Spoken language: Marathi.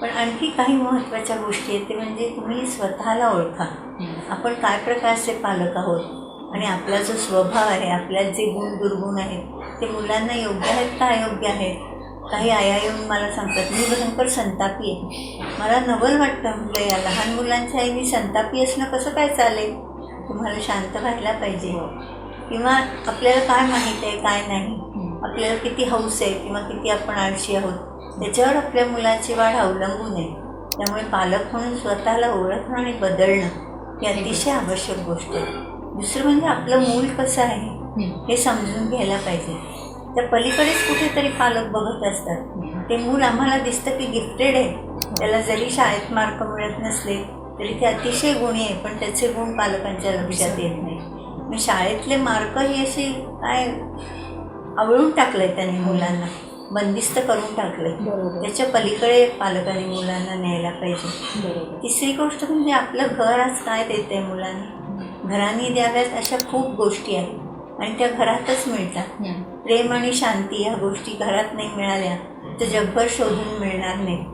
पण आणखी काही महत्त्वाच्या गोष्टी आहेत ते म्हणजे तुम्ही स्वतःला ओळखा. आपण काय प्रकारचे पालक आहोत? आणि आपला जो स्वभाव आहे आपल्यात जे गुण दुर्गुण आहेत ते मुलांना योग्य आहेत का अयोग्य आहेत? काही आया येऊन मला सांगतात मी भयंकर संतापी आहे. मला नवल वाटतं म्हणजे या लहान मुलांच्या आई मी संतापी असणं कसं काय चालेल? तुम्हाला शांत व्हायला पाहिजे. किंवा आपल्याला काय माहीत आहे काय नाही? आपल्याला किती हौस आहे किंवा किती आपण आळशी आहोत? त्याच्यावर आपल्या मुलाची वाढ अवलंबून आहे. त्यामुळे पालक म्हणून स्वतःला ओळखणं आणि बदलणं ही अतिशय आवश्यक गोष्ट आहे. दुसरं म्हणजे आपलं मूल कसं आहे हे समजून घ्यायला पाहिजे. त्या पलीकडेच कुठेतरी पालक बघत असतात. ते मूल आम्हाला दिसतं की गिफ्टेड आहे. त्याला जरी शाळेत मार्क मिळत नसले तरी ते अतिशय गुणी आहे पण त्याचे गुण पालकांच्या लक्षात येत नाही. मी शाळेतले मार्क ही अशी काय आवळून टाकलंय त्यांनी मुलांना? बंदिस्त करून बरोबर. त्याच्या पलीकडे पालकांनी मुलांना न्यायला पाहिजे. तिसरी गोष्ट म्हणजे आपलं घर आज काय देते मुलांना? घराने द्याव्यात अशा खूप गोष्टी आहेत. आणि त्या घरातच मिळतात. प्रेम आणि शांती ह्या गोष्टी घरात नाही मिळाल्या तर जगभर शोधून मिळणार नाही.